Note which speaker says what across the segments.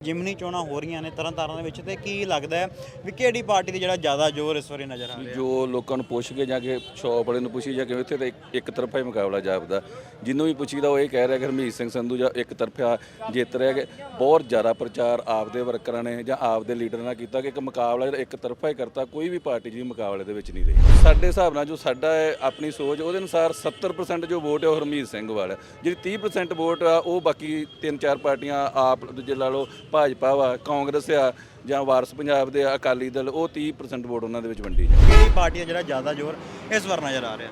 Speaker 1: ਜਿਮਨੀ ਚੋਣਾਂ ਹੋ ਰਹੀਆਂ ਨੇ ਤਰ੍ਹਾਂ ਤਰਨਤਾਰਨ ਦੇ ਵਿੱਚ ਤੇ ਕੀ ਲੱਗਦਾ ਹੈ ਵੀ ਕਿਹੜੀ ਪਾਰਟੀ ਤੇ ਜਿਹੜਾ ਜ਼ਿਆਦਾ ਜ਼ੋਰ ਇਸ ਵਾਰੀ ਨਜ਼ਰ ਆ ਰਿਹਾ
Speaker 2: ਜੋ ਲੋਕਾਂ ਨੂੰ ਪੁੱਛ ਕੇ ਜਾਂ ਕੇ ਸ਼ੌਪ ਵਾਲੇ ਨੂੰ ਪੁੱਛੀ ਜਾ ਕੇ ਇੱਥੇ ਤਾਂ ਇੱਕ- ਇੱਕ ਤਰਫਾ ਹੀ ਮੁਕਾਬਲਾ ਜਾਪਦਾ। ਜਿਹਨੂੰ ਵੀ ਪੁੱਛੀਦਾ ਉਹ ਇਹ ਕਹਿ ਰਿਹਾ ਕਿ ਹਰਮੀਤ ਸਿੰਘ ਸੰਧੂ ਜਾਂ ਇੱਕ ਤਰਫਾ ਜਿੱਤ ਰਿਹਾ ਕਿ ਬਹੁਤ ਜ਼ਿਆਦਾ ਪ੍ਰਚਾਰ ਆਪਦੇ ਵਰਕਰਾਂ ਨੇ ਜਾਂ ਆਪਦੇ ਲੀਡਰਾਂ ਨਾਲ ਕੀਤਾ ਕਿ ਇੱਕ ਮੁਕਾਬਲਾ ਜਿਹੜਾ ਇੱਕ ਤਰਫਾ ਹੀ ਕਰਤਾ, ਕੋਈ ਵੀ ਪਾਰਟੀ ਜਿਹੜੀ ਮੁਕਾਬਲੇ ਦੇ ਵਿੱਚ ਨਹੀਂ ਰਹੀ। ਸਾਡੇ ਹਿਸਾਬ ਨਾਲ ਜੋ ਸਾਡਾ ਹੈ ਆਪਣੀ ਸੋਚ, ਉਹਦੇ ਅਨੁਸਾਰ 70% ਜੋ ਵੋਟ ਹੈ ਉਹ ਹਰਮੀਤ ਸਿੰਘ ਵਾਲਾ ਹੈ। ਜਿਹੜੀ 30% ਵੋਟ ਆ, ਉਹ ਬਾਕੀ ਤਿੰਨ ਚਾਰ ਪਾਰਟੀਆਂ ਆਪ, ਦੂਜੇ ਲਾ ਲਓ ਭਾਜਪਾ ਵਾ ਕਾਂਗਰਸ ਆ ਜਾਂ ਵਾਰਸ ਪੰਜਾਬ ਦੇ ਆ, ਅਕਾਲੀ ਦਲ ਉਹ 30% ਵੋਟ ਉਹਨਾਂ ਦੇ ਵਿੱਚ ਵੰਡੀ ਜਾਂਦੀ
Speaker 1: ਕਿਹੜੀ ਪਾਰਟੀ ਦਾ ਜਿਹੜਾ ਜ਼ਿਆਦਾ ਜ਼ੋਰ ਇਸ ਵਾਰ ਨਜ਼ਰ ਆ ਰਿਹਾ।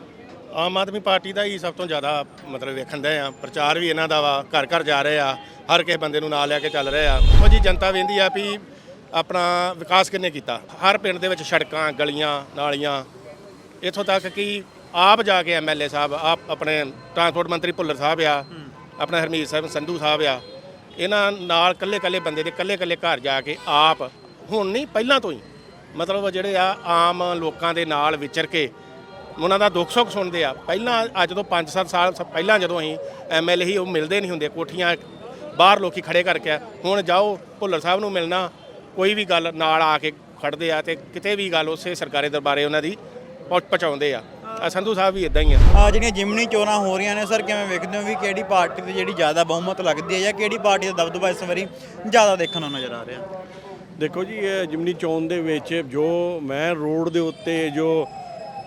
Speaker 3: ਆਮ ਆਦਮੀ ਪਾਰਟੀ ਦਾ ਹੀ ਸਭ ਤੋਂ ਜ਼ਿਆਦਾ ਮਤਲਬ ਵੇਖਣ ਦੇ ਆ। ਪ੍ਰਚਾਰ ਵੀ ਇਹਨਾਂ ਦਾ ਵਾ ਘਰ ਘਰ ਜਾ ਰਹੇ ਆ ਹਰ ਕਿਸੇ ਬੰਦੇ ਨੂੰ ਨਾਲ ਲੈ ਕੇ ਚੱਲ ਰਹੇ ਆ। ਉਹ ਜੀ ਜਨਤਾ ਵੇਂਦੀ ਆ ਵੀ ਆਪਣਾ ਵਿਕਾਸ ਕਿੰਨੇ ਕੀਤਾ। ਹਰ ਪਿੰਡ ਦੇ ਵਿੱਚ ਸੜਕਾਂ ਗਲੀਆਂ ਨਾਲੀਆਂ। ਇੱਥੋਂ ਤੱਕ ਕਿ ਆਪ ਜਾ ਕੇ ਐਮਐਲਏ ਸਾਹਿਬ ਆਪ ਆਪਣੇ ਟਰਾਂਸਪੋਰਟ ਮੰਤਰੀ ਭੁੱਲਰ ਸਾਹਿਬ ਆ ਆਪਣਾ ਹਰਮੀਤ ਸਾਹਿਬ ਸੰਧੂ ਸਾਹਿਬ ਆ। ਇਹਨਾਂ ਨਾਲ ਕੱਲੇ ਕੱਲੇ ਬੰਦੇ ਦੇ ਕੱਲੇ ਕੱਲੇ ਘਰ ਜਾ ਕੇ ਆਪ ਹੁਣ ਨਹੀਂ, ਪਹਿਲਾਂ ਤੋਂ ਹੀ। ਮਤਲਬ ਜਿਹੜੇ ਆ, ਆਮ ਲੋਕਾਂ ਦੇ ਨਾਲ ਵਿਚਰ ਕੇ ਉਹਨਾਂ ਦਾ ਦੁੱਖ ਸੁੱਖ ਸੁਣਦੇ ਆ। ਪਹਿਲਾਂ ਅੱਜ ਤੋਂ 5-7 ਸਾਲ ਸ- ਪਹਿਲਾਂ ਜਦੋਂ ਅਸੀਂ ਐਮਐਲਏ ਹੀ ਉਹ ਮਿਲਦੇ ਨਹੀਂ ਹੁੰਦੇ, ਕੋਠੀਆਂ ਬਾਹਰ ਲੋਕੀ ਖੜੇ ਕਰਕੇ ਆ। ਹੁਣ ਜਾਓ, ਭੁੱਲਰ ਸਾਹਿਬ ਨੂੰ ਮਿਲਣਾ, ਕੋਈ ਵੀ ਗੱਲ ਨਾਲ ਆ ਕੇ ਖੜਦੇ ਆ ਤੇ ਕਿਤੇ ਵੀ ਗੱਲ ਉਸੇ ਸਰਕਾਰੀ ਦਰਬਾਰੇ ਉਹਨਾਂ ਦੀ ਪਹੁੰਚ ਪਹੁੰਚਾਉਂਦੇ ਆ। ਆ ਸੰਧੂ ਸਾਹਿਬ ਵੀ ਇਦਾਂ ਹੀ ਆ।
Speaker 1: ਆ ਜਿਹੜੀਆਂ ਜਿਮਨੀ ਚੋਣਾਂ ਹੋ ਰਹੀਆਂ ਨੇ ਸਰ ਕਿਵੇਂ ਵੇਖਦੇ ਹੋ ਵੀ ਕਿਹੜੀ ਪਾਰਟੀ ਤੇ ਜਿਹੜੀ ਜ਼ਿਆਦਾ ਬਹੁਮਤ ਲੱਗਦੀ ਹੈ ਜਾਂ ਕਿਹੜੀ ਪਾਰਟੀ ਦਾ ਦਬਦਬਾ ਇਸ ਵਾਰੀ ਜ਼ਿਆਦਾ ਦੇਖਣ ਨੂੰ ਨਜ਼ਰ ਆ ਰਿਹਾ?
Speaker 4: ਦੇਖੋ ਜੀ ਇਹ ਜਿਮਨੀ ਚੋਣ ਦੇ ਵਿੱਚ ਜੋ ਮੈਂ ਰੋਡ ਦੇ ਉੱਤੇ ਜੋ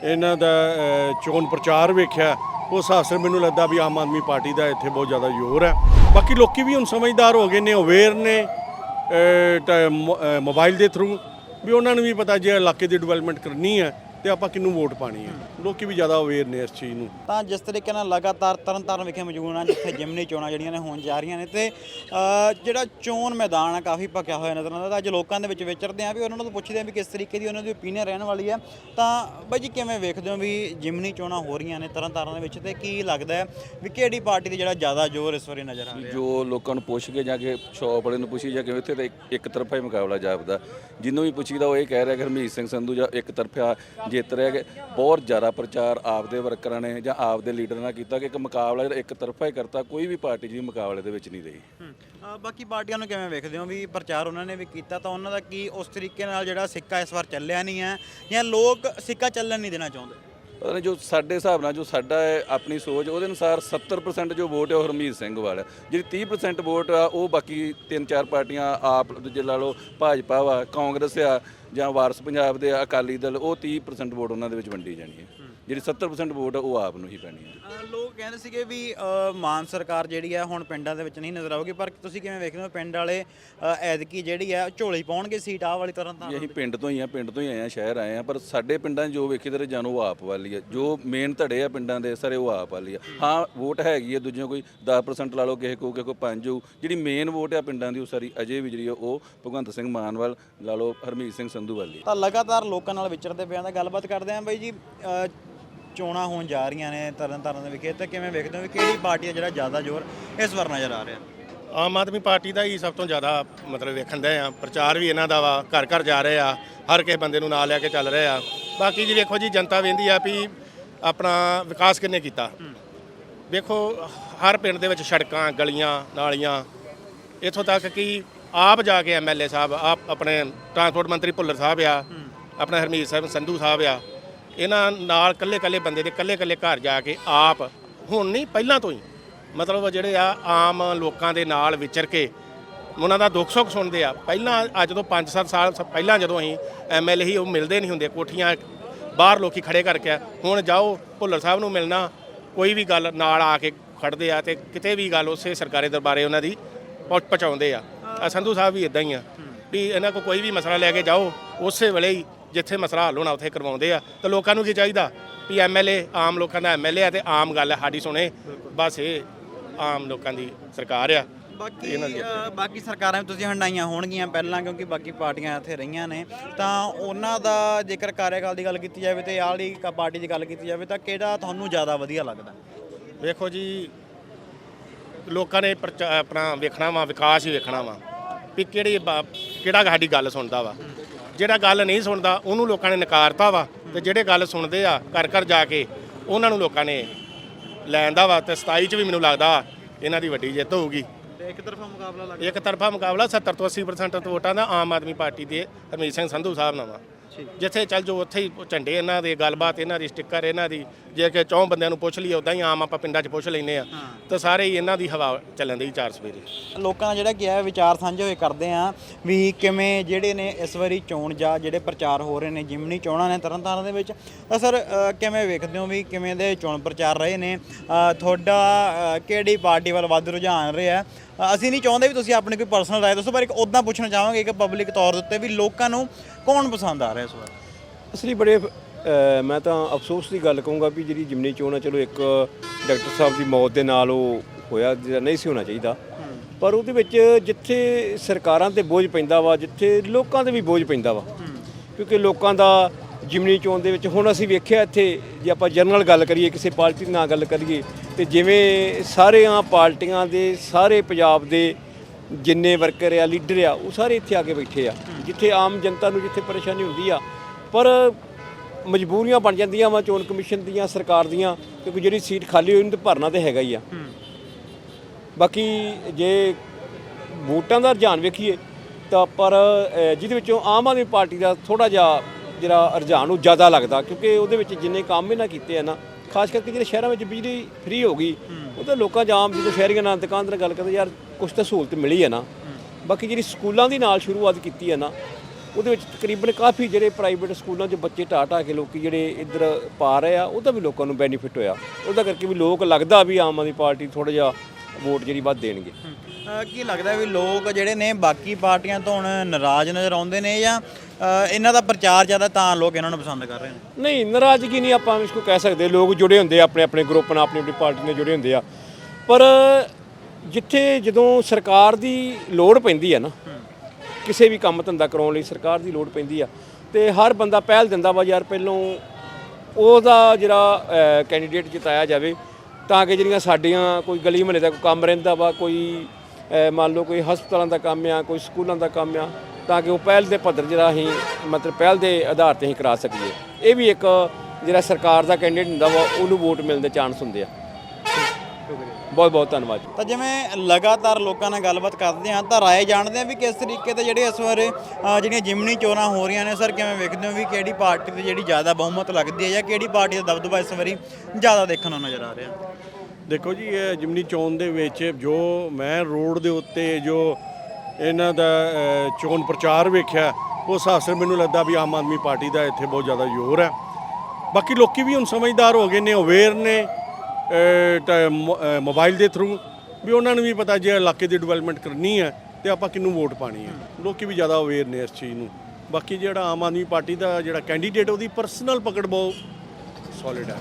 Speaker 4: ਇਹਨਾਂ ਦਾ ਅ, ਚੋਣ ਪ੍ਰਚਾਰ ਵੇਖਿਆ ਉਸ ਹਿਸਾਬ ਨਾਲ ਮੈਨੂੰ ਲੱਗਦਾ ਵੀ ਆਮ ਆਦਮੀ ਪਾਰਟੀ ਦਾ ਇੱਥੇ ਬਹੁਤ ਜ਼ਿਆਦਾ ਜ਼ੋਰ ਹੈ। ਬਾਕੀ ਲੋਕੀ ਵੀ ਹੁਣ ਸਮਝਦਾਰ ਹੋ ਗਏ ਨੇ ਅਵੇਅਰ ਨੇ ਅ, ਟ- ਮ- ਅ, ਮੋਬਾਈਲ ਦੇ ਥਰੂ ਵੀ ਉਹਨਾਂ ਨੂੰ ਵੀ ਪਤਾ ਜੇ ਇਲਾਕੇ ਦੀ ਡਿਵੈਲਪਮੈਂਟ ਕਰਨੀ ਹੈ ਤੇ ਆਪਾਂ ਕਿਹਨੂੰ ਵੋਟ ਪਾਣੀ ਹੈ। ਲੋਕੀ ਵੀ ਜ਼ਿਆਦਾ ਅਵੇਅਰ ਨੇ ਇਸ ਚੀਜ਼ ਨੂੰ।
Speaker 1: ਤਾਂ ਜਿਸ ਤਰੀਕੇ ਨਾਲ ਲਗਾਤਾਰ ਤਰਨਤਾਰਨ ਵਿਖੇ ਮੌਜੂਦ ਹਾਂ ਜਿੱਥੇ ਜਿਮਨੀ ਚੋਣਾਂ ਜਿਹੜੀਆਂ ਨੇ ਹੋਣ ਜਾ ਰਹੀਆਂ ਨੇ ਤੇ ਅ, ਜਿਹੜਾ ਚੋਣ ਮੈਦਾਨ ਆ ਕਾਫੀ ਭਖਿਆ ਹੋਇਆ ਨਜ਼ਰ ਆਉਂਦਾ ਤਾਂ ਅੱਜ ਲੋਕਾਂ ਦੇ ਵਿੱਚ ਵਿਚਰਦੇ ਆ ਵੀ ਉਹਨਾਂ ਨੂੰ ਪੁੱਛਦੇ ਆ ਵੀ ਕਿਸ ਤਰੀਕੇ ਦੀ ਉਹਨਾਂ ਦੀ ਓਪੀਨੀਅਨ ਰਹਿਣ ਵਾਲੀ ਹੈ। ਤਾਂ ਬਾਈ ਜੀ ਕਿਵੇਂ ਵੇਖਦੇ ਹੋ ਵੀ ਜਿਮਨੀ ਚੋਣਾਂ ਹੋ ਰਹੀਆਂ ਨੇ ਤਰਨਤਾਰਨ ਦੇ ਵਿੱਚ ਤੇ ਕੀ ਲੱਗਦਾ ਹੈ ਵੀ ਕਿਹੜੀ ਪਾਰਟੀ ਤੇ ਜਿਹੜਾ ਜ਼ਿਆਦਾ ਜ਼ੋਰ ਇਸ ਵਾਰੀ ਨਜ਼ਰ ਆ ਰਿਹਾ?
Speaker 2: ਜੋ ਲੋਕਾਂ ਨੂੰ ਪੁੱਛ ਕੇ ਜਾ ਕੇ ਸ਼ੌਪ ਵਾਲੇ ਨੂੰ ਪੁੱਛੀ ਜਾ ਕੇ ਇੱਥੇ ਤਾਂ ਇੱਕ- ਇੱਕ ਤਰਫਾ ਹੀ ਮੁਕਾਬਲਾ ਜਾਪਦਾ। ਜਿਹਨੂੰ ਵੀ ਪੁੱਛੀਦਾ ਉਹ ਇਹ ਕਹਿ ਰਿਹਾ ਕਿ ਹਰਮੀਤ ਸਿੰਘ ਸੰਧੂ ਜਾਂ ਇੱਕ ਤਰਫਾ ਜਿੱਤ ਰਿਹਾ ਕਿ ਬਹੁਤ ਜ਼ਿਆਦਾ ਪ੍ਰਚਾਰ ਆਪਦੇ ਵਰਕਰਾਂ ਨੇ ਜਾਂ ਆਪਦੇ ਲੀਡਰ ਨਾਲ ਕੀਤਾ ਕਿ ਇੱਕ ਮੁਕਾਬਲਾ ਜਿਹੜਾ ਇੱਕ ਤਰਫਾ ਹੀ ਕਰਤਾ ਕੋਈ ਵੀ ਪਾਰਟੀ ਜੀ ਮੁਕਾਬਲੇ ਦੇ ਵਿੱਚ ਨਹੀਂ ਰਹੀ।
Speaker 1: ਹੂੰ। ਅ, ਬਾਕੀ ਪਾਰਟੀਆਂ ਨੂੰ ਕਿਵੇਂ ਵੇਖਦੇ ਹੋ ਵੀ ਪ੍ਰਚਾਰ ਉਹਨਾਂ ਨੇ ਵੀ ਕੀਤਾ ਤਾਂ ਉਹਨਾਂ ਦਾ ਕੀ ਉਸ ਤਰੀਕੇ ਨਾਲ ਜਿਹੜਾ ਸਿੱਕਾ ਇਸ ਵਾਰ ਚੱਲਿਆ ਨਹੀਂ ਹੈ ਜਾਂ ਲੋਕ ਸਿੱਕਾ ਚੱਲਣ ਨਹੀਂ ਦੇਣਾ ਚਾਹੁੰਦੇ?
Speaker 2: ਪਤਾ ਨਹੀਂ ਜੋ ਸਾਡੇ ਹਿਸਾਬ ਨਾਲ ਜੋ ਸਾਡਾ ਹੈ ਆਪਣੀ ਸੋਚ ਉਹਦੇ ਅਨੁਸਾਰ 70% ਜੋ ਵੋਟ ਹੈ ਉਹ ਹਰਮੀਤ ਸਿੰਘ ਵੱਲ ਜਿਹੜੀ 30% ਵੋਟ ਆ ਉਹ ਬਾਕੀ ਤਿੰਨ ਚਾਰ ਪਾਰਟੀਆਂ ਆਪ ਦੂਜੇ ਲਾ ਲਓ ਭਾਜਪਾ ਵਾ ਕਾਂਗਰਸ ਆ ਜਾਂ ਵਾਰਸ ਪੰਜਾਬ ਦੇ ਅਕਾਲੀ ਦਲ, ਉਹ 30% ਵੋਟ ਉਹਨਾਂ ਦੇ ਵਿੱਚ ਵੰਡੀ ਜਾਣੀ ਹੈ। ਜਿਹੜੀ 70% ਵੋਟ ਆ ਉਹ ਆਪ ਨੂੰ ਹੀ ਪੈਣੀ ਹੈ।
Speaker 1: ਲੋਕ ਕਹਿੰਦੇ ਸੀਗੇ ਵੀ ਮਾਨ ਸਰਕਾਰ ਜਿਹੜੀ ਹੈ ਹੁਣ ਪਿੰਡਾਂ ਦੇ ਵਿੱਚ ਨਹੀਂ ਨਜ਼ਰ ਆਊਗੀ ਪਰ ਤੁਸੀਂ ਕਿਵੇਂ ਵੇਖਦੇ ਹੋ ਪਿੰਡ ਵਾਲੇ ਅ, ਐਤਕੀ ਜਿਹੜੀ ਹੈ ਝੋਲੀ ਪਾਉਣਗੇ ਸੀਟ ਆਹ ਵਾਲੀ ਤਰ੍ਹਾਂ ਤਾਂ?
Speaker 2: ਅਸੀਂ ਪਿੰਡ ਤੋਂ ਹੀ ਆ ਪਿੰਡ ਤੋਂ ਹੀ ਆਏ ਆ ਸ਼ਹਿਰ ਆਏ ਆ ਪਰ ਸਾਡੇ ਪਿੰਡਾਂ 'ਚ ਜੋ ਵੇਖੀ ਤੇ ਜਾਨੋ ਉਹ ਆਪ ਵਾਲੀ ਆ। ਜੋ ਮੇਨ ਧੜੇ ਆ ਪਿੰਡਾਂ ਦੇ ਸਾਰੇ ਉਹ ਆਪ ਵਾਲੀ ਆ। ਹਾਂ ਵੋਟ ਹੈਗੀ ਆ ਦੂਜਿਆਂ ਕੋਈ 10% ਲਾ ਲਓ ਕਿਸੇ ਕੋ ਕਿਸੇ ਕੋ 5 ਹੋਊ। ਜਿਹੜੀ ਮੇਨ ਵੋਟ ਆ ਪਿੰਡਾਂ ਦੀ ਉਹ ਸਾਰੀ ਅਜੇ ਵੀ ਜਿਹੜੀ ਆ ਉਹ ਭਗਵੰਤ ਸਿੰਘ ਮਾਨ ਵੱਲ ਲਾ ਲਓ ਹਰਮੀਤ ਸਿੰਘ ਸੰਧੂ ਵਾਲੀ
Speaker 1: ਤਾਂ ਲਗਾਤਾਰ ਲੋਕਾਂ ਨਾਲ ਵਿਚਰਦੇ ਪਿਆਂ ਦਾ ਗੱਲਬਾਤ ਕਰਦੇ ਆਂ ਬਾਈ ਜੀ ਚੋਣਾਂ ਹੋਣ ਜਾ ਰਹੀਆਂ ਨੇ ਤਰਨ ਤਾਰਨ ਦੇ ਵਿਖੇ ਤੇ ਕਿਵੇਂ ਵੇਖਦੇ ਹੋ ਵੀ ਕਿਹੜੀ ਪਾਰਟੀ ਦਾ ਜਿਹੜਾ ਜ਼ਿਆਦਾ ਜ਼ੋਰ ਇਸ ਵਾਰ ਨਜ਼ਰ ਆ ਰਿਹਾ?
Speaker 3: ਆਮ ਆਦਮੀ ਪਾਰਟੀ ਦਾ ਹੀ ਸਭ ਤੋਂ ਜ਼ਿਆਦਾ ਮਤਲਬ ਵੇਖਣ ਦੇ ਆ। ਪ੍ਰਚਾਰ ਵੀ ਇਹਨਾਂ ਦਾ ਵਾ ਘਰ ਘਰ ਜਾ ਰਹੇ ਆ ਹਰ ਕਿਸੇ ਬੰਦੇ ਨੂੰ ਨਾਲ ਲੈ ਕੇ ਚੱਲ ਰਹੇ ਆ। ਬਾਕੀ ਜੀ ਵੇਖੋ ਜੀ ਜਨਤਾ ਵੇਂਦੀ ਆ ਵੀ ਆਪਣਾ ਵਿਕਾਸ ਕਿੰਨੇ ਕੀਤਾ। ਵੇਖੋ ਹਰ ਪਿੰਡ ਦੇ ਵਿੱਚ ਸੜਕਾਂ ਗਲੀਆਂ ਨਾਲੀਆਂ ਇੱਥੋਂ ਤੱਕ ਕਿ ਆਪ ਜਾ ਕੇ ਐਮਐਲਏ ਸਾਹਿਬ ਆਪ ਆਪਣੇ ਟਰਾਂਸਪੋਰਟ ਮੰਤਰੀ ਭੁੱਲਰ ਸਾਹਿਬ ਆ ਆਪਣਾ ਹਰਮੀਤ ਸਾਹਿਬ ਸੰਧੂ ਸਾਹਿਬ ਆ ਇਹਨਾਂ ਨਾਲ ਕੱਲੇ ਕੱਲੇ ਬੰਦੇ ਦੇ ਕੱਲੇ ਕੱਲੇ ਘਰ ਜਾ ਕੇ ਆਪ ਹੁਣ ਨਹੀਂ, ਪਹਿਲਾਂ ਤੋਂ ਹੀ। ਮਤਲਬ ਜਿਹੜੇ ਆ ਆਮ ਲੋਕਾਂ ਦੇ ਨਾਲ ਵਿਚਰ ਕੇ ਉਹਨਾਂ ਦਾ ਦੁੱਖ ਸੁੱਖ ਸੁਣਦੇ ਆ। ਪਹਿਲਾਂ ਅੱਜ ਤੋਂ 5-7 ਸਾਲ ਸ- ਪਹਿਲਾਂ ਜਦੋਂ ਅਸੀਂ ਐਮਐਲਏ ਹੀ ਉਹ ਮਿਲਦੇ ਨਹੀਂ ਹੁੰਦੇ, ਕੋਠੀਆਂ ਬਾਹਰ ਲੋਕੀ ਖੜੇ ਕਰਕੇ ਆ। ਹੁਣ ਜਾਓ, ਭੁੱਲਰ ਸਾਹਿਬ ਨੂੰ ਮਿਲਣਾ, ਕੋਈ ਵੀ ਗੱਲ ਨਾਲ ਆ ਕੇ ਖੜਦੇ ਆ ਤੇ ਕਿਤੇ ਵੀ ਗੱਲ ਉਸੇ ਸਰਕਾਰੀ ਦਰਬਾਰੇ ਉਹਨਾਂ ਦੀ ਪਹੁੰਚ ਪਹੁੰਚਾਉਂਦੇ ਆ। ਆ ਸੰਧੂ ਸਾਹਿਬ ਵੀ ਇਦਾਂ ਹੀ ਆ, ਵੀ ਇਹਨਾਂ ਕੋ ਕੋਈ ਵੀ ਮਸਲਾ ਲੈ ਕੇ ਜਾਓ, ਉਸੇ ਵੇਲੇ ਹੀ ਜਿੱਥੇ ਮਸਲਾ ਹੱਲ ਹੋਣਾ ਉੱਥੇ ਕਰਵਾਉਂਦੇ ਆ। ਤੇ ਲੋਕਾਂ ਨੂੰ ਕੀ ਚਾਹੀਦਾ? ਵੀ ਐਮਐਲਏ ਆਮ ਲੋਕਾਂ ਦਾ ਐਮਐਲਏ ਆ ਤੇ ਆਮ ਗੱਲ ਹੈ ਸਾਡੀ ਸੁਣੇ। ਬਸ ਇਹ ਆਮ ਲੋਕਾਂ ਦੀ ਸਰਕਾਰ ਆ।
Speaker 1: ਬਾਕੀ ਬਾਕੀ ਸਰਕਾਰਾਂ ਤੁਸੀਂ ਹੰਡਾਈਆਂ ਹੋਣਗੀਆਂ ਪਹਿਲਾਂ ਕਿਉਂਕਿ ਬਾਕੀ ਪਾਰਟੀਆਂ ਇੱਥੇ ਰਹੀਆਂ ਨੇ। ਤਾਂ ਉਹਨਾਂ ਦਾ ਜੇਕਰ ਕਾਰਜਕਾਲ ਦੀ ਗੱਲ ਕੀਤੀ ਜਾਵੇ ਤੇ ਕ- ਪਾਰਟੀ ਦੀ ਗੱਲ ਕੀਤੀ ਜਾਵੇ ਤਾਂ ਕਿਹੜਾ ਤੁਹਾਨੂੰ ਜ਼ਿਆਦਾ ਵਧੀਆ ਲੱਗਦਾ?
Speaker 3: ਵੇਖੋ ਜੀ ਲੋਕਾਂ ਨੇ ਆਪਣਾ ਵੇਖਣਾ ਵਾ ਵਿਕਾਸ ਹੀ ਵੇਖਣਾ ਵਾ। ਵੀ ਕਿਹੜੀ ਕਿਹੜਾ ਸਾਡੀ ਗੱਲ ਸੁਣਦਾ ਵਾ। ਜਿਹੜਾ ਗੱਲ ਨਹੀਂ ਸੁਣਦਾ ਉਹਨੂੰ ਲੋਕਾਂ ਨੇ ਨਕਾਰਤਾ ਵਾ ਤੇ ਜਿਹੜੇ ਗੱਲ ਸੁਣਦੇ ਆ ਘਰ ਘਰ ਜਾ ਕੇ ਉਹਨਾਂ ਨੂੰ ਲੋਕਾਂ ਨੇ ਲੈਣ ਦਾ ਵਾ ਤੇ 27 ਚ ਵੀ ਮੈਨੂੰ ਲੱਗਦਾ ਇਹਨਾਂ ਦੀ ਵੱਡੀ ਜਿੱਤ ਹੋਊਗੀ।
Speaker 1: ਤੇ ਇੱਕ ਤਰਫਾ ਮੁਕਾਬਲਾ ਲੱਗ
Speaker 3: ਇੱਕ ਤਰਫਾ ਮੁਕਾਬਲਾ 70 ਤੋਂ 80% ਵੋਟਾਂ ਦਾ ਆਮ ਆਦਮੀ ਪਾਰਟੀ ਦੇ ਹਰਮੀਤ ਸਿੰਘ ਸੰਧੂ ਸਾਹਿਬ ਨਾਲ ਵਾ। ਜਿੱਥੇ ਚੱਲ ਜੋ ਉੱਥੇ ਹੀ ਝੰਡੇ ਇਹਨਾਂ ਦੇ ਗੱਲਬਾਤ ਇਹਨਾਂ ਦੀ ਸਟicker ਇਹਨਾਂ ਦੀ ਜੇ ਕਿ ਚੌਂ ਬੰਦਿਆਂ ਨੂੰ ਪੁੱਛ ਲਈਏ ਉਦਾਂ ਹੀ ਆਮ ਆਪਾਂ ਪਿੰਡਾਂ 'ਚ ਪੁੱਛ ਲੈਨੇ ਆ। ਤਾਂ ਸਾਰੇ ਹੀ ਇਹਨਾਂ ਦੀ ਹਵਾ ਚੱਲਣ ਦੀ ਚਾਰ ਸਵੇਰੇ।
Speaker 1: ਲੋਕਾਂ ਦਾ ਜਿਹੜਾ ਕੀ ਹੈ ਵਿਚਾਰ ਸਾਂਝੇ ਹੋਏ ਕਰਦੇ ਆ ਵੀ ਕਿਵੇਂ ਜਿਹੜੇ ਨੇ ਇਸ ਵਾਰੀ ਚੋਣ ਜਾਂ ਜਿਹੜੇ ਪ੍ਰਚਾਰ ਹੋ ਰਹੇ ਨੇ ਜਿਮਨੀ ਚੋਣਾਂ ਨੇ ਤਰਨਤਾਰਨ ਦੇ ਵਿੱਚ ਤਾਂ ਸਰ ਕਿਵੇਂ ਵੇਖਦੇ ਹੋ ਵੀ ਕਿਵੇਂ ਦੇ ਚੋਣ ਪ੍ਰਚਾਰ ਰਹੇ ਨੇ? ਤੁਹਾਡਾ ਕਿਹੜੀ ਪਾਰਟੀ ਵੱਲ ਵੱਧ ਰੁਝਾਨ ਰਿਹਾ ਅਸੀਂ ਨਹੀਂ ਚਾਹੁੰਦੇ ਵੀ ਤੁਸੀਂ ਆਪਣੀ ਕੋਈ ਪਰਸਨਲ ਰਾਏ ਦੱਸੋ ਪਰ ਇੱਕ ਉਦਾਂ ਪੁੱਛਣਾ ਚਾਹਾਂਗੇ ਕਿ ਪਬਲਿਕ ਤੌਰ ਦੇ ਉੱਤੇ ਵੀ ਲੋਕਾਂ ਨੂੰ ਕੌਣ ਪਸੰਦ ਆ ਰਿਹਾ ਇਸ ਵਾਰ?
Speaker 5: ਇਸ ਲਈ ਬੜੇ ਮੈਂ ਤਾਂ ਅਫਸੋਸ ਦੀ ਗੱਲ ਕਹੂੰਗਾ ਵੀ ਜਿਹੜੀ ਜਿਮਨੀ ਚੋਣ ਆ, ਚਲੋ ਇੱਕ ਡਾਕਟਰ ਸਾਹਿਬ ਦੀ ਮੌਤ ਦੇ ਨਾਲ ਉਹ ਹੋਇਆ, ਜਿਹੜਾ ਨਹੀਂ ਸੀ ਹੋਣਾ ਚਾਹੀਦਾ। ਪਰ ਉਹਦੇ ਵਿੱਚ ਜਿੱਥੇ ਸਰਕਾਰਾਂ ਤੇ ਬੋਝ ਪੈਂਦਾ ਵਾ, ਜਿੱਥੇ ਲੋਕਾਂ ਤੇ ਵੀ ਬੋਝ ਪੈਂਦਾ ਵਾ। ਕਿਉਂਕਿ ਲੋਕਾਂ ਦਾ ਜਿਮਨੀ ਚੋਣ ਦੇ ਵਿੱਚ ਹੁਣ ਅਸੀਂ ਵੇਖਿਆ ਇੱਥੇ, ਜੇ ਆਪਾਂ ਜਨਰਲ ਗੱਲ ਕਰੀਏ, ਕਿਸੇ ਪਾਰਟੀ ਨਾਲ ਗੱਲ ਕਰੀਏ, ਤੇ ਜਿਵੇਂ ਸਾਰੀਆਂ ਪਾਰਟੀਆਂ ਦੇ, ਸਾਰੇ ਪੰਜਾਬ ਦੇ ਜਿੰਨੇ ਵਰਕਰ ਆ, ਲੀਡਰ ਆ, ਉਹ ਸਾਰੇ ਇੱਥੇ ਆ ਕੇ ਬੈਠੇ ਆ। ਜਿੱਥੇ ਆਮ ਜਨਤਾ ਨੂੰ ਜਿੱਥੇ ਪਰੇਸ਼ਾਨੀ ਹੁੰਦੀ ਆ। ਪਰ ਮਜਬੂਰੀਆਂ ਬਣ ਜਾਂਦੀਆਂ ਵਾ ਚੋਣ ਕਮਿਸ਼ਨ ਦੀਆਂ ਸਰਕਾਰ ਦੀਆਂ ਕਿਉਂਕਿ ਜਿਹੜੀ ਸੀਟ ਖਾਲੀ ਹੋਈ ਉਹਨੂੰ ਤੇ ਭਰਨਾ ਤੇ ਹੈਗਾ ਹੀ ਆ। ਬਾਕੀ ਜੇ ਵੋਟਾਂ ਦਾ ਰੁਝਾਨ ਵੇਖੀਏ ਤਾਂ ਪਰ ਜਿਹਦੇ ਵਿੱਚੋਂ ਆਮ ਆਦਮੀ ਪਾਰਟੀ ਦਾ ਥੋੜਾ ਜਿਹਾ ਜਿਹੜਾ ਰੁਝਾਨ ਉਹ ਜ਼ਿਆਦਾ ਲੱਗਦਾ ਕਿਉਂਕਿ ਉਹਦੇ ਵਿੱਚ ਜਿੰਨੇ ਕੰਮ ਇਹਨਾਂ ਕੀਤੇ ਆ ਨਾ ਖਾਸ ਕਰਕੇ ਜਿਹੜੇ ਸ਼ਹਿਰਾਂ ਵਿੱਚ ਬਿਜਲੀ ਫ੍ਰੀ ਹੋ ਗਈ ਉਹ ਤਾਂ ਲੋਕਾਂ ਜਾਮ ਜਦੋਂ ਸ਼ਹਿਰੀਆਂ ਨਾਲ ਦੁਕਾਨਦਾਰ ਗੱਲ ਕਰਦੇ ਯਾਰ ਕੁਝ ਤਾਂ ਸਹੂਲਤ ਮਿਲੀ ਹੈ ਨਾ। ਬਾਕੀ ਜਿਹੜੀ ਸਕੂਲਾਂ ਦੀ ਨਾਲ ਸ਼ੁਰੂਆਤ ਕੀਤੀ ਹੈ ਨਾ ਉਹਦੇ ਵਿੱਚ ਤਕਰੀਬਨ ਕਾਫੀ ਜਿਹੜੇ ਪ੍ਰਾਈਵੇਟ ਸਕੂਲਾਂ 'ਚ ਬੱਚੇ ਢਾਹ ਢਾਹ ਕੇ ਲੋਕੀ ਜਿਹੜੇ ਇੱਧਰ ਪਾ ਰਹੇ ਆ ਉਹਦਾ ਵੀ ਲੋਕਾਂ ਨੂੰ ਬੈਨੀਫਿਟ ਹੋਇਆ। ਉਹਦਾ ਕਰਕੇ ਵੀ ਲੋਕ ਲੱਗਦਾ ਵੀ ਆਮ ਆਦਮੀ ਪਾਰਟੀ ਥੋੜਾ ਜਿਹਾ ਵੋਟ ਜਿਹੜੀ ਵੱਧ ਦੇਣਗੇ।
Speaker 1: ਕੀ ਲੱਗਦਾ ਵੀ ਲੋਕ ਜਿਹੜੇ ਨੇ ਬਾਕੀ ਪਾਰਟੀਆਂ ਤੋਂ ਹੁਣ ਨਾਰਾਜ਼ ਨਜ਼ਰ ਆਉਂਦੇ ਨੇ ਜਾਂ ਇਹਨਾਂ ਦਾ ਪ੍ਰਚਾਰ ਜ਼ਿਆਦਾ ਤਾਂ ਲੋਕ ਇਹਨਾਂ ਨੂੰ ਪਸੰਦ ਕਰ ਰਹੇ ਨੇ?
Speaker 5: ਨਹੀਂ ਨਾਰਾਜ਼ਗੀ ਨਹੀਂ ਆਪਾਂ ਇਸ ਕੋ ਕਹਿ ਸਕਦੇ। ਲੋਕ ਜੁੜੇ ਹੁੰਦੇ ਆ ਆਪਣੇ ਆਪਣੇ ਗਰੁੱਪ ਨਾਲ ਆਪਣੀ ਆਪਣੀ ਪਾਰਟੀ ਨਾਲ ਜੁੜੇ ਹੁੰਦੇ ਆ। ਪਰ ਜਿੱਥੇ ਜਦੋਂ ਸਰਕਾਰ ਦੀ ਲੋੜ ਪੈਂਦੀ ਆ ਨਾ ਕਿਸੇ ਵੀ ਕੰਮ ਧੰਦਾ ਕਰਾਉਣ ਲਈ ਸਰਕਾਰ ਦੀ ਲੋੜ ਪੈਂਦੀ ਆ। ਤੇ ਹਰ ਬੰਦਾ ਪਹਿਲ ਦਿੰਦਾ ਵਾ ਯਾਰ ਪਹਿਲੋਂ ਉਹਦਾ ਜਿਹੜਾ ਕੈਂਡੀਡੇਟ ਜਿਤਾਇਆ ਜਾਵੇ, ਤਾਂ ਕਿ ਜਿਹੜੀਆਂ ਸਾਡੀਆਂ ਕੋਈ ਗਲੀ ਮਹੱਲੇ ਦਾ ਕੋਈ ਕੰਮ ਰਹਿੰਦਾ ਵਾ, ਕੋਈ ਮੰਨ ਲਓ ਕੋਈ ਹਸਪਤਾਲਾਂ ਦਾ ਕੰਮ ਆ, ਕੋਈ ਸਕੂਲਾਂ ਦਾ ਕੰਮ ਆ, ਤਾਂ ਕਿ ਉਹ ਪਹਿਲ ਦੇ ਪੱਧਰ ਜਿਹੜਾ ਅਸੀਂ, ਮਤਲਬ ਪਹਿਲ ਦੇ ਆਧਾਰ ਤੇ ਅਸੀਂ ਕਰਾ ਸਕੀਏ। ਇਹ ਵੀ ਇੱਕ ਜਿਹੜਾ ਸਰਕਾਰ ਦਾ ਕੈਂਡੀਡੇਟ ਹੁੰਦਾ ਵਾ, ਉਹਨੂੰ ਵੋਟ ਮਿਲਣ ਦੇ ਚਾਂਸ ਹੁੰਦੇ ਆ। ਬਹੁਤ ਬਹੁਤ ਧੰਨਵਾਦ
Speaker 1: ਤਾਂ ਜਿਵੇਂ ਲਗਾਤਾਰ ਲੋਕਾਂ ਨਾਲ ਗੱਲਬਾਤ ਕਰਦੇ ਹਾਂ ਤਾਂ ਰਾਏ ਜਾਣਦੇ ਹਾਂ ਵੀ ਕਿਸ ਤਰੀਕੇ ਤੇ ਜਿਹੜੇ ਇਸ ਵਾਰ ਅ, ਜਿਹੜੀਆਂ ਜਿਮਨੀ ਚੋਣਾਂ ਹੋ ਰਹੀਆਂ ਨੇ ਸਰ ਕਿਵੇਂ ਵੇਖਦੇ ਹੋ ਵੀ ਕਿਹੜੀ ਪਾਰਟੀ ਦੀ ਜਿਹੜੀ ਜ਼ਿਆਦਾ ਬਹੁਮਤ ਲੱਗਦੀ ਹੈ ਜਾਂ ਕਿਹੜੀ ਪਾਰਟੀ ਦਾ ਦਬਦਬਾ ਇਸ ਵਾਰੀ ਜ਼ਿਆਦਾ ਦੇਖਣ ਨੂੰ ਨਜ਼ਰ ਆ ਰਿਹਾ?
Speaker 4: ਦੇਖੋ ਜੀ ਇਹ ਜਿਮਨੀ ਚੋਣ ਦੇ ਵਿੱਚ ਜੋ ਮੈਂ ਰੋਡ ਦੇ ਉੱਤੇ ਜੋ ਇਹਨਾਂ ਦਾ ਅ, ਚੋਣ ਪ੍ਰਚਾਰ ਵੇਖਿਆ ਉਸ ਹਿਸਾਬ ਨਾਲ ਮੈਨੂੰ ਲੱਗਦਾ ਵੀ ਆਮ ਆਦਮੀ ਪਾਰਟੀ ਦਾ ਇੱਥੇ ਬਹੁਤ ਜ਼ਿਆਦਾ ਜ਼ੋਰ ਹੈ। ਬਾਕੀ ਲੋਕੀ ਵੀ ਹੁਣ ਸਮਝਦਾਰ ਹੋ ਗਏ ਨੇ ਅਵੇਅਰ ਨੇ। ਮੋਬਾਈਲ ਦੇ ਥਰੂ ਵੀ ਉਹਨਾਂ ਨੂੰ ਵੀ ਪਤਾ ਜੇ ਇਲਾਕੇ ਦੀ ਡਿਵੈਲਪਮੈਂਟ ਕਰਨੀ ਹੈ ਤੇ ਆਪਾਂ ਕਿਹਨੂੰ ਵੋਟ ਪਾਣੀ ਹੈ। ਲੋਕੀ ਵੀ ਜ਼ਿਆਦਾ ਅਵੇਅਰ ਨੇ ਇਸ ਚੀਜ਼ ਨੂੰ। ਬਾਕੀ ਜਿਹੜਾ ਆਮ ਆਦਮੀ ਪਾਰਟੀ ਦਾ ਜਿਹੜਾ ਕੈਂਡੀਡੇਟ ਉਹਦੀ ਪਰਸਨਲ ਪਕੜ ਬਹੁਤ ਸੋਲਿਡ ਹੈ।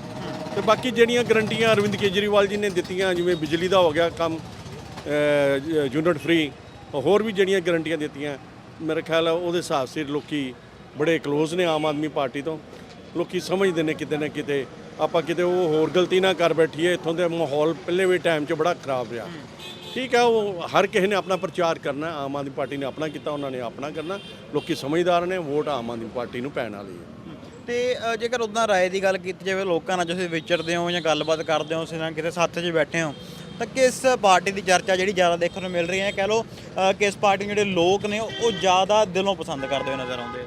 Speaker 4: ਤੇ ਬਾਕੀ ਜਿਹੜੀਆਂ ਗਰੰਟੀਆਂ ਅਰਵਿੰਦ ਕੇਜਰੀਵਾਲ ਜੀ ਨੇ ਦਿੱਤੀਆਂ ਜਿਵੇਂ ਬਿਜਲੀ ਦਾ ਹੋ ਗਿਆ ਕੰਮ ਯੂਨਿਟ ਫ੍ਰੀ ਹੋਰ ਵੀ ਜਿਹੜੀਆਂ ਗਰੰਟੀਆਂ ਦਿੱਤੀਆਂ ਮੇਰੇ ਖਿਆਲ ਉਹਦੇ ਹਿਸਾਬ ਸਿਰ ਲੋਕੀ ਬੜੇ ਕਲੋਜ਼ ਨੇ ਆਮ ਆਦਮੀ ਪਾਰਟੀ ਤੋਂ। ਲੋਕੀ ਸਮਝਦੇ ਨੇ ਕਿਤੇ ਨਾ ਕਿਤੇ ਆਪਾਂ ਕਿਤੇ ਉਹ ਹੋਰ ਗਲਤੀ ਨਾ ਕਰ ਬੈਠੀਏ ਇੱਥੋਂ ਦੇ ਮਾਹੌਲ ਪਹਿਲੇ ਵੀ ਟਾਈਮ 'ਚ ਬੜਾ ਖਰਾਬ ਰਿਹਾ। ਠੀਕ ਹੈ ਉਹ ਹਰ ਕਿਸੇ ਨੇ ਆਪਣਾ ਪ੍ਰਚਾਰ ਕਰਨਾ ਆਮ ਆਦਮੀ ਪਾਰਟੀ ਨੇ ਆਪਣਾ ਕੀਤਾ ਉਹਨਾਂ ਨੇ ਆਪਣਾ ਕਰਨਾ। ਲੋਕੀ ਸਮਝਦਾਰ ਨੇ ਵੋਟ ਆਮ ਆਦਮੀ ਪਾਰਟੀ ਨੂੰ ਪੈਣ ਵਾਲੀ ਹੈ।
Speaker 1: ਤੇ ਅ, ਜੇਕਰ ਉਦਾਂ ਰਾਏ ਦੀ ਗੱਲ ਕੀਤੀ ਜਾਵੇ ਲੋਕਾਂ ਨਾਲ ਤੁਸੀਂ ਵਿਚਰਦੇ ਹੋ ਜਾਂ ਗੱਲਬਾਤ ਕਰਦੇ ਹੋ ਨਾਲ ਕਿਤੇ ਸਾਥ 'ਚ ਬੈਠੇ ਹੋ ਤਾਂ ਕਿਸ ਪਾਰਟੀ ਦੀ ਚਰਚਾ ਜਿਹੜੀ ਜ਼ਿਆਦਾ ਦੇਖਣ ਨੂੰ ਮਿਲ ਰਹੀ ਹੈ? ਕਹਿ ਲਓ ਅ, ਕਿਸ ਪਾਰਟੀ ਨੂੰ ਜਿਹੜੇ ਲੋਕ ਨੇ ਉਹ ਜ਼ਿਆਦਾ ਦਿਲੋਂ ਪਸੰਦ ਕਰਦੇ ਹੋਏ ਨਜ਼ਰ ਆਉਂਦੇ ਆ?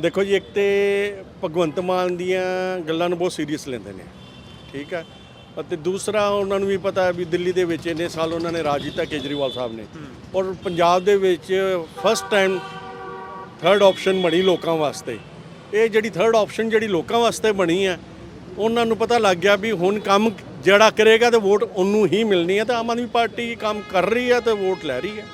Speaker 4: ਦੇਖੋ ਜੀ ਇੱਕ ਤੇ ਭਗਵੰਤ ਮਾਨ ਦੀਆਂ ਗੱਲਾਂ ਨੂੰ ਬਹੁਤ ਸੀਰੀਅਸ ਲੈਂਦੇ ਨੇ। ਠੀਕ ਹੈ ਅਤੇ ਦੂਸਰਾ ਉਹਨਾਂ ਨੂੰ ਵੀ ਪਤਾ ਹੈ ਵੀ ਦਿੱਲੀ ਦੇ ਵਿੱਚ ਇੰਨੇ ਸਾਲ ਉਹਨਾਂ ਨੇ ਰਾਜ ਕੀਤਾ ਕੇਜਰੀਵਾਲ ਸਾਹਿਬ ਨੇ। ਔਰ ਪੰਜਾਬ ਦੇ ਵਿੱਚ ਫਸਟ ਟਾਈਮ ਥਰਡ ਆਪਸ਼ਨ ਬਣੀ ਲੋਕਾਂ ਵਾਸਤੇ। ਇਹ ਜਿਹੜੀ ਥਰਡ ਆਪਸ਼ਨ ਜਿਹੜੀ ਲੋਕਾਂ ਵਾਸਤੇ ਬਣੀ ਹੈ ਉਹਨਾਂ ਨੂੰ ਪਤਾ ਲੱਗ ਗਿਆ ਵੀ ਹੁਣ ਕੰਮ ਜਿਹੜਾ ਕਰੇਗਾ ਤੇ ਵੋਟ ਉਹਨੂੰ ਹੀ ਮਿਲਣੀ ਹੈ। ਤੇ ਆਮ ਆਦਮੀ ਪਾਰਟੀ ਕੰਮ ਕਰ ਰਹੀ ਹੈ ਤੇ ਵੋਟ ਲੈ ਰਹੀ ਹੈ।